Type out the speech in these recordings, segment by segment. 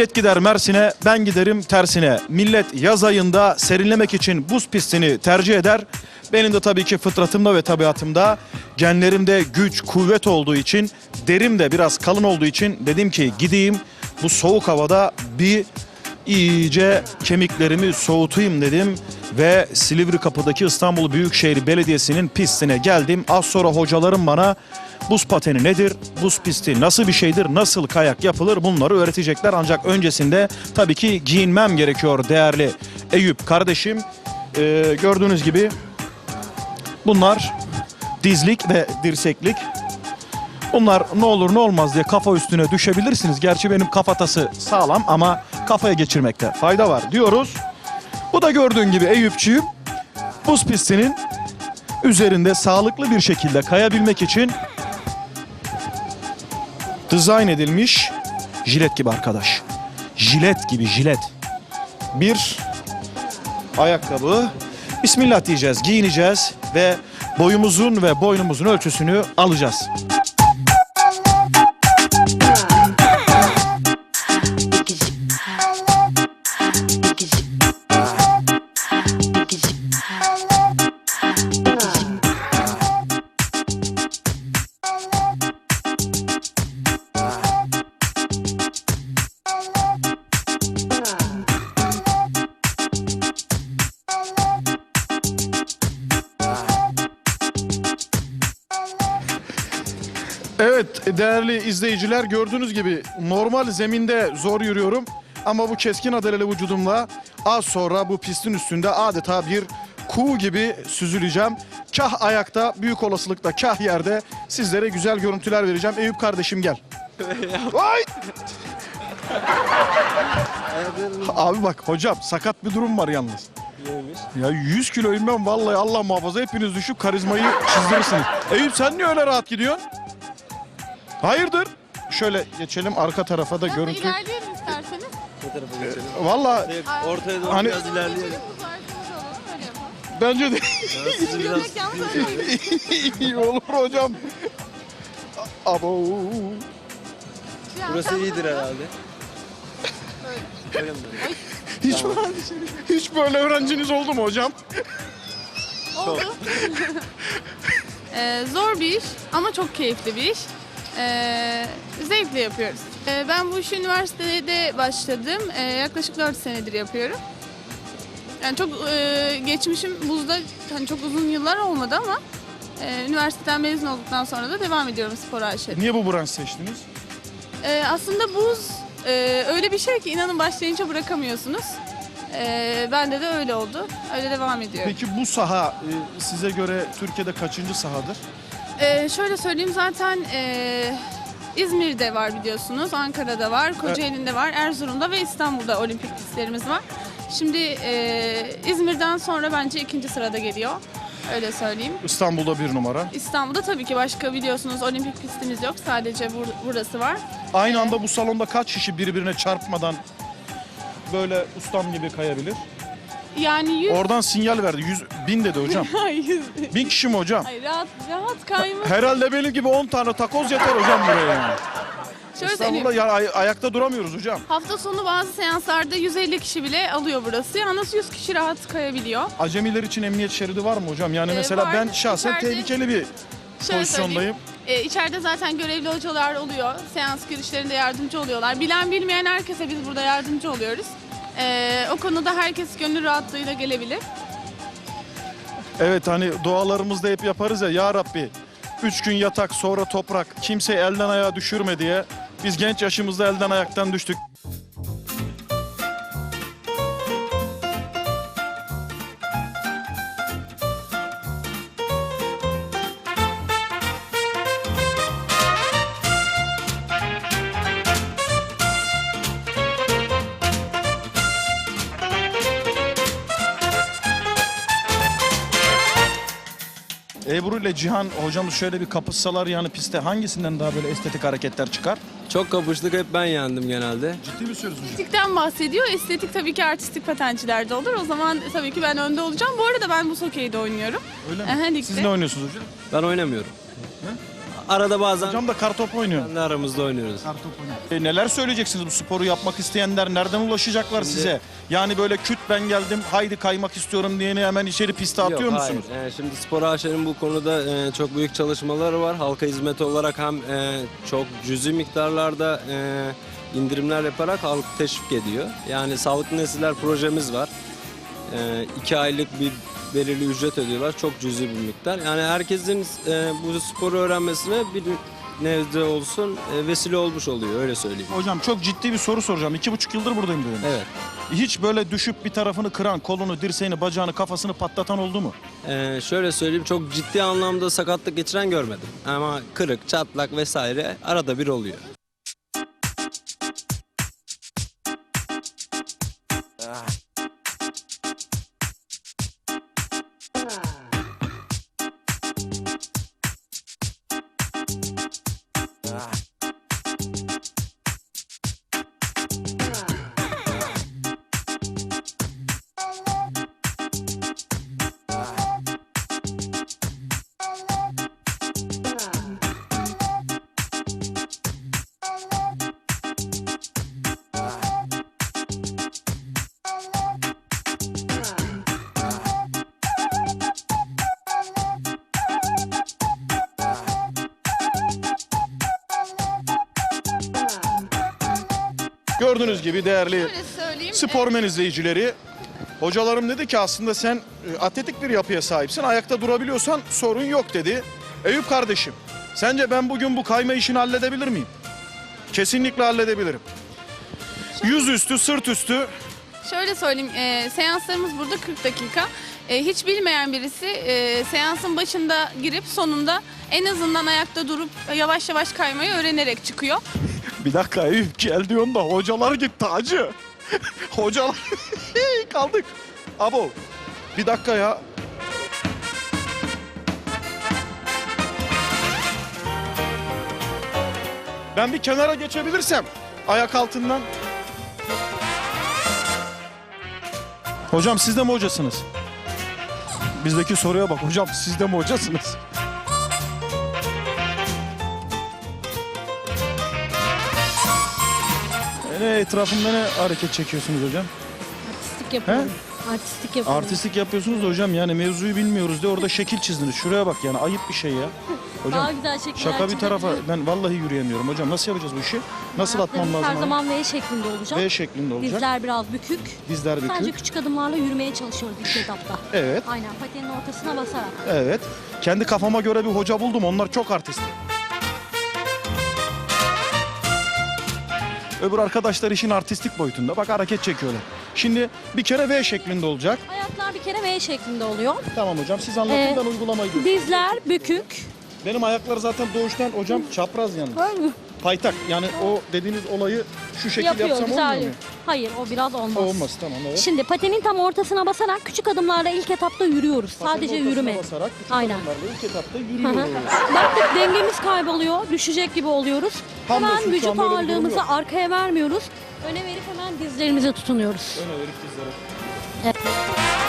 Millet gider Mersin'e, ben giderim tersine. Millet yaz ayında serinlemek için buz pistini tercih eder. Benim de tabii ki fıtratımda ve tabiatımda genlerimde güç, kuvvet olduğu için, derim de biraz kalın olduğu için dedim ki gideyim bu soğuk havada bir iyice kemiklerimi soğutayım dedim ve Silivri Kapı'daki İstanbul Büyükşehir Belediyesi'nin pistine geldim. Az sonra hocalarım bana buz pateni nedir, buz pisti nasıl bir şeydir, nasıl kayak yapılır bunları öğretecekler. Ancak öncesinde tabii ki giyinmem gerekiyor değerli Eyüp kardeşim. Ee, gördüğünüz gibi bunlar dizlik ve dirseklik. Bunlar ne olur ne olmaz diye kafa üstüne düşebilirsiniz. Gerçi benim kafatası sağlam ama kafaya geçirmekte fayda var diyoruz. Bu da gördüğün gibi Eyüpçüğüm buz pistinin üzerinde sağlıklı bir şekilde kayabilmek için dizayn edilmiş jilet gibi arkadaş. Jilet gibi jilet. Bir ayakkabı. Bismillah diyeceğiz, giyineceğiz ve boyumuzun ve boynumuzun ölçüsünü alacağız. İzleyiciler gördüğünüz gibi normal zeminde zor yürüyorum. Ama bu keskin adaleli vücudumla az sonra bu pistin üstünde adeta bir kuğu gibi süzüleceğim. Kah ayakta büyük olasılıkla kah yerde sizlere güzel görüntüler vereceğim. Eyüp kardeşim gel. Vay! Abi bak hocam sakat bir durum var yalnız. Ya 100 kiloyum ben vallahi Allah muhafaza hepiniz düşüp karizmayı çizdirirsiniz. Eyüp sen niye öyle rahat gidiyorsun? Hayırdır? Şöyle geçelim arka tarafa da Biraz görüntü. ilerleyelim isterseniz. Bu tarafa geçelim. Vallahi Ortaya doğru Hani- biraz ilerleyelim. Geçelim, kuzarsınız olalım, öyle yapalım. bence de sizi biraz yalnız iyi olur hocam. Abo. Burası iyidir herhalde. Öyle mi? Hiç, hiç böyle öğrenciniz oldu mu hocam? Oldu. Ee, zor bir iş ama çok keyifli bir iş. Ee, zevkle yapıyoruz. Ee, ben bu işi üniversitede başladım. Ee, yaklaşık 4 senedir yapıyorum. Yani çok e, geçmişim buzda hani çok uzun yıllar olmadı ama e, üniversiteden mezun olduktan sonra da devam ediyorum spor aşırı. Niye bu branş seçtiniz? Ee, aslında buz e, öyle bir şey ki inanın başlayınca bırakamıyorsunuz. Ee, bende de öyle oldu. Öyle devam ediyorum. Peki bu saha e, size göre Türkiye'de kaçıncı sahadır? Ee, şöyle söyleyeyim zaten e, İzmir'de var biliyorsunuz, Ankara'da var, Kocaeli'nde var, Erzurum'da ve İstanbul'da olimpik pistlerimiz var. Şimdi e, İzmir'den sonra bence ikinci sırada geliyor. Öyle söyleyeyim. İstanbul'da bir numara. İstanbul'da tabii ki başka biliyorsunuz olimpik pistimiz yok. Sadece bur- burası var. Aynı anda bu salonda kaç kişi birbirine çarpmadan böyle ustam gibi kayabilir? Yani yüz... Oradan sinyal verdi. 100 bin dedi hocam. yüz... Bin kişi mi hocam? Ay, rahat, rahat kayma. Herhalde benim gibi 10 tane takoz yeter hocam buraya yani. Şöyle. İstanbul'da ya, ay- ayakta duramıyoruz hocam. Hafta sonu bazı seanslarda 150 kişi bile alıyor burası. Yalnız 100 kişi rahat kayabiliyor. Acemiler için emniyet şeridi var mı hocam? Yani Ee, mesela var. ben şahsen İçeride- tehlikeli bir Şöyle pozisyondayım. E, içeride zaten görevli hocalar oluyor. Seans girişlerinde yardımcı oluyorlar. Bilen bilmeyen herkese biz burada yardımcı oluyoruz. E, o konuda herkes gönül rahatlığıyla gelebilir. Evet hani dualarımızda hep yaparız ya ya Rabbi. Üç gün yatak sonra toprak kimseyi elden ayağa düşürme diye. Biz genç yaşımızda elden ayaktan düştük. İle Cihan hocamız şöyle bir kapışsalar yani pistte hangisinden daha böyle estetik hareketler çıkar? Çok kapıştık hep ben yendim genelde. Ciddi mi söylüyorsun hocam? Estetikten bahsediyor. Estetik tabii ki artistik patencilerde olur. O zaman tabii ki ben önde olacağım. Bu arada ben bu hokeyde oynuyorum. Öyle Aha, mi? ligde. Siz ne oynuyorsunuz hocam? Ben oynamıyorum. Arada bazen Hocam da kartop oynuyor. kendi aramızda oynuyoruz. E, neler söyleyeceksiniz bu sporu yapmak isteyenler nereden ulaşacaklar size? Yani böyle küt ben geldim haydi kaymak istiyorum diyeni hemen içeri piste atıyor Yok, musunuz? Hayır. Ee, şimdi Spor AŞ'nin bu konuda e, çok büyük çalışmaları var. Halka hizmet olarak hem e, çok cüzi miktarlarda e, indirimler yaparak halkı teşvik ediyor. Yani Sağlıklı Nesiller projemiz var. E, iki aylık bir belirli ücret ödüyorlar. Çok cüzi bir miktar. Yani herkesin e, bu sporu öğrenmesine bir nevde olsun e, vesile olmuş oluyor öyle söyleyeyim. Hocam çok ciddi bir soru soracağım. İki buçuk yıldır buradayım dedim. Evet. Hiç böyle düşüp bir tarafını kıran, kolunu, dirseğini, bacağını, kafasını patlatan oldu mu? Ee, şöyle söyleyeyim çok ciddi anlamda sakatlık geçiren görmedim. Ama kırık, çatlak vesaire arada bir oluyor. Gördüğünüz gibi değerli Şöyle söyleyeyim. spormen izleyicileri. Hocalarım dedi ki aslında sen e, atletik bir yapıya sahipsin. Ayakta durabiliyorsan sorun yok dedi. Eyüp kardeşim sence ben bugün bu kayma işini halledebilir miyim? Kesinlikle halledebilirim. Yüzüstü, sırt üstü Şöyle söyleyeyim, e, seanslarımız burada 40 dakika. E, hiç bilmeyen birisi e, seansın başında girip sonunda en azından ayakta durup yavaş yavaş kaymayı öğrenerek çıkıyor. Bir dakika Eyüp gel diyorsun da hocalar gitti hacı. hocalar kaldık. Abo bir dakika ya. Ben bir kenara geçebilirsem ayak altından. Hocam siz de mi hocasınız? Bizdeki soruya bak hocam siz de mi hocasınız? Ne etrafında ne hareket çekiyorsunuz hocam? Artistik yapıyorum. Artistik yapıyorum. Artistlik yapıyorsunuz da hocam yani mevzuyu bilmiyoruz diye orada şekil çizdiniz. Şuraya bak yani ayıp bir şey ya. Daha Hocam güzel şekiller şaka bir tarafa çizebilirim. ben vallahi yürüyemiyorum hocam. Nasıl yapacağız bu işi? Nasıl atmam Ayaklarımız lazım? Her zaman V şeklinde olacak. V şeklinde olacak. Dizler biraz bükük. Dizler Sadece bükük. küçük adımlarla yürümeye çalışıyoruz ilk etapta. Evet, Aynen patenin ortasına basarak. evet. Kendi kafama göre bir hoca buldum. Onlar çok artist. Öbür arkadaşlar işin artistik boyutunda. Bak hareket çekiyorlar. Şimdi bir kere V şeklinde olacak. Ayaklar bir kere V şeklinde oluyor. Tamam hocam siz anlatın Ee, ben uygulamayı göreyim. Dizler bükük. Benim ayaklar zaten doğuştan hocam çapraz mı? Paytak yani o dediğiniz olayı şu şekil Yapıyor yapsam güzel. olmuyor mu? Hayır o biraz olmaz. Olmaz tamam evet. Şimdi patenin tam ortasına basarak küçük adımlarla ilk etapta yürüyoruz. Patenin Sadece yürüme. Basarak küçük Aynen. adımlarla ilk etapta yürüyoruz. Baktık dengemiz kayboluyor, düşecek gibi oluyoruz. Hamdolsun, hemen şu vücut bir durum ağırlığımızı yok. arkaya vermiyoruz. Öne verip hemen dizlerimize tutunuyoruz. Öne verip dizlere. Bunlar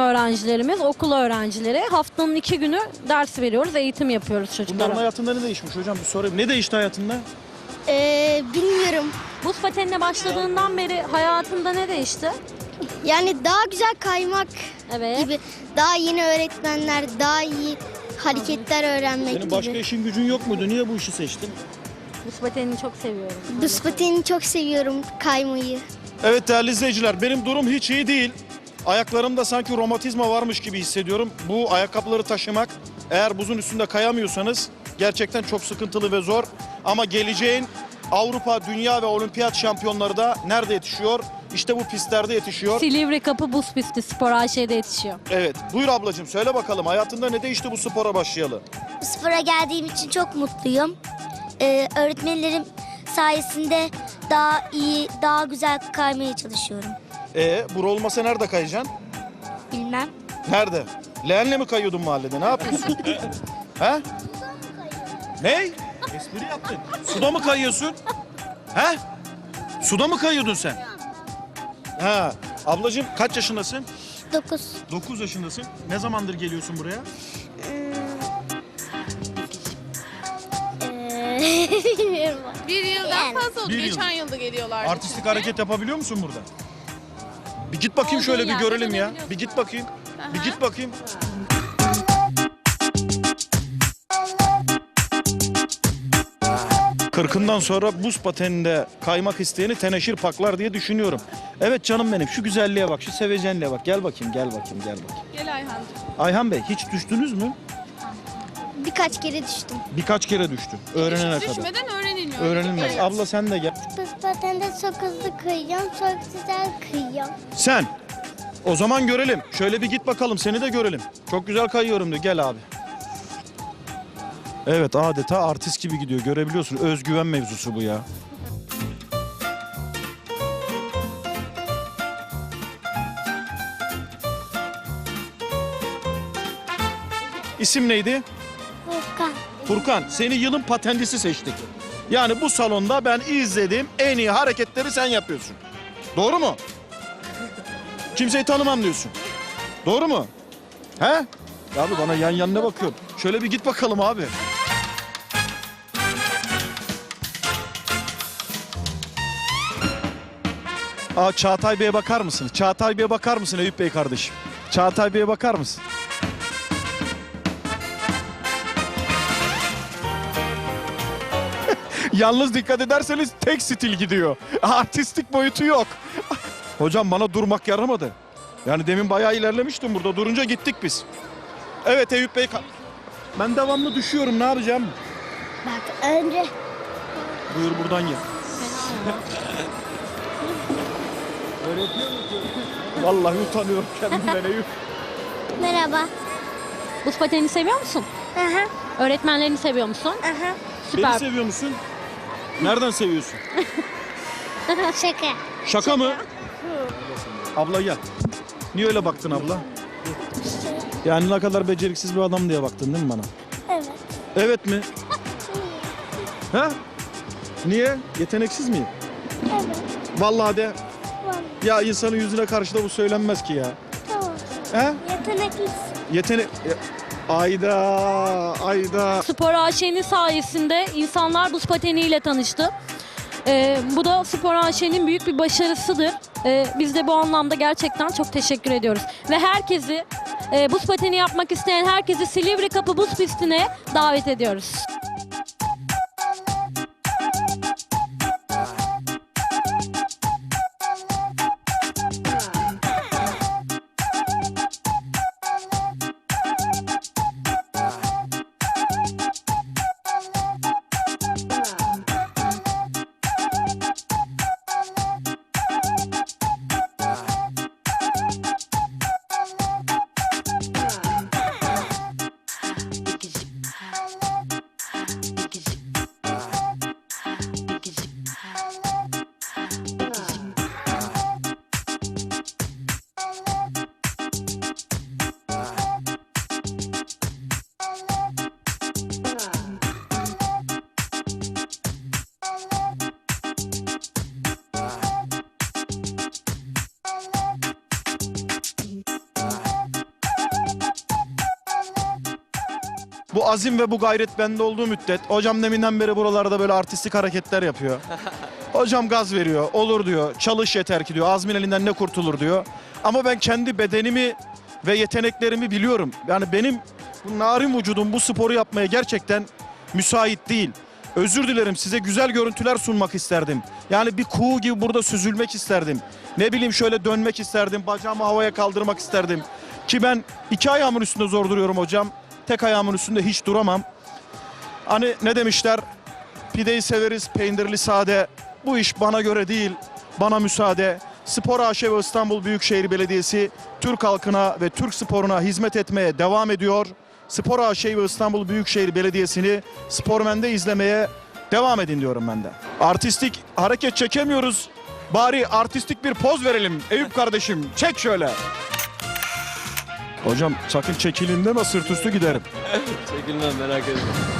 öğrencilerimiz, okul öğrencileri. Haftanın iki günü ders veriyoruz, eğitim yapıyoruz Bunların çocuklara. hayatında ne değişmiş hocam bir sorayım. Ne değişti hayatında? Ee, bilmiyorum. Buz patenine başladığından beri hayatında ne değişti? Yani daha güzel kaymak Evet. gibi. Daha yeni öğretmenler, daha iyi hareketler öğrenmek Senin başka gibi. işin gücün yok muydu? Niye bu işi seçtin? Buz patenini çok seviyorum. Buz pateni çok seviyorum kaymayı. Evet değerli izleyiciler benim durum hiç iyi değil. Ayaklarımda sanki romatizma varmış gibi hissediyorum. Bu ayakkabıları taşımak eğer buzun üstünde kayamıyorsanız gerçekten çok sıkıntılı ve zor. Ama geleceğin Avrupa, dünya ve olimpiyat şampiyonları da nerede yetişiyor? işte bu pistlerde yetişiyor. Silivri Kapı Buz Pisti Spor AŞ'de yetişiyor. Evet. Buyur ablacığım söyle bakalım hayatında ne değişti bu spora başlayalı? Bu spora geldiğim için çok mutluyum. Ee, öğretmenlerim sayesinde daha iyi, daha güzel kaymaya çalışıyorum. E bur olmasa nerede kayacaksın? Bilmem. Nerede? Leğenle mi kayıyordun mahallede? Ne yapıyorsun? He? Ne? Espri yaptın. Suda mı kayıyorsun? He? Suda mı kayıyordun sen? Ha. Ablacığım kaç yaşındasın? 9. 9 yaşındasın. Ne zamandır geliyorsun buraya? Bilmiyorum. Bir yıldan Yani. fazla oldu. Bir yıl. Geçen yılda geliyorlardı. Artistik çünkü. hareket yapabiliyor musun burada? Bir git bakayım Olduğun şöyle bir yerde görelim ya. dönebiliyorsun Bir git bakayım. Bir Aha. git bakayım. Kırkından sonra buz pateninde kaymak isteyeni teneşir paklar diye düşünüyorum. Evet canım benim şu güzelliğe bak, şu sevecenliğe bak. Gel bakayım, gel bakayım, gel bakayım. Gel Ayhancığım. Ayhan Bey hiç düştünüz mü? Birkaç kere düştüm. Birkaç kere düştüm. Öğrenene Hiç kadar. düşmeden öğreniliyor. Öğrenilmez. Evet. Abla sen de gel. Buz patende çok hızlı kıyıyorum, çok güzel kıyıyorum. Sen. O zaman görelim. Şöyle bir git bakalım seni de görelim. Çok güzel kayıyorum diyor. Gel abi. Evet adeta artist gibi gidiyor. Görebiliyorsun. Özgüven mevzusu bu ya. İsim neydi? Furkan. Seni yılın patentisi seçtik. Yani bu salonda ben izlediğim en iyi hareketleri sen yapıyorsun. Doğru mu? Kimseyi tanımam diyorsun. Doğru mu? He? Ya Abi bana yan yanına bakıyor. Şöyle bir git bakalım abi. Aa Çağatay Bey'e bakar mısın? Çağatay Bey'e bakar mısın Eyüp Bey kardeşim? Çağatay Bey'e bakar mısın? Yalnız dikkat ederseniz tek stil gidiyor. Artistik boyutu yok. Hocam bana durmak yaramadı. Yani demin bayağı ilerlemiştim burada. Durunca gittik biz. Evet Eyüp Bey. Ben devamlı düşüyorum. Ne yapacağım? Bak önce Buyur buradan gel. Yapıyor musun? Vallahi utanıyorum kendimden Eyüp. merhaba. Buz patenini seviyor musun? Aha, Öğretmenlerini seviyor musun? aha. Süper. Beni seviyor musun? Nereden seviyorsun? Şaka. Şaka mı? Abla gel. Niye öyle baktın abla? Yani ne kadar beceriksiz bir adam diye baktın değil mi bana? Evet. Evet mi? ha? Niye? Yeteneksiz miyim? Evet. Vallahi de. Vallahi. Ya insanın yüzüne karşı da bu söylenmez ki ya. Tamam. He? Yeteneklisin. Yetenek... Ayda, ayda. Spor AŞ'nin sayesinde insanlar buz pateniyle tanıştı. Ee, bu da Spor AŞ'nin büyük bir başarısıdır. Ee, biz de bu anlamda gerçekten çok teşekkür ediyoruz. Ve herkesi, e, buz pateni yapmak isteyen herkesi Silivri Kapı Buz Pisti'ne davet ediyoruz. Bu azim ve bu gayret bende olduğu müddet hocam deminden beri buralarda böyle artistik hareketler yapıyor. Hocam gaz veriyor, olur diyor, çalış yeter ki diyor, azmin elinden ne kurtulur diyor. Ama ben kendi bedenimi ve yeteneklerimi biliyorum. Yani benim bu narin vücudum bu sporu yapmaya gerçekten müsait değil. Özür dilerim size güzel görüntüler sunmak isterdim. Yani bir kuğu gibi burada süzülmek isterdim. Ne bileyim şöyle dönmek isterdim, bacağımı havaya kaldırmak isterdim. Ki ben iki ayağımın üstünde zor duruyorum hocam. Tek ayağımın üstünde hiç duramam. Hani ne demişler? Pideyi severiz, peynirli sade. Bu iş bana göre değil, bana müsaade. Spor AŞ ve İstanbul Büyükşehir Belediyesi Türk halkına ve Türk sporuna hizmet etmeye devam ediyor. Spor AŞ ve İstanbul Büyükşehir Belediyesi'ni Spormen'de izlemeye devam edin diyorum ben de. Artistik hareket çekemiyoruz. Bari artistik bir poz verelim Eyüp kardeşim. Çek şöyle. Hocam sakın çekilin deme sırt üstü giderim. Çekilmem merak etme.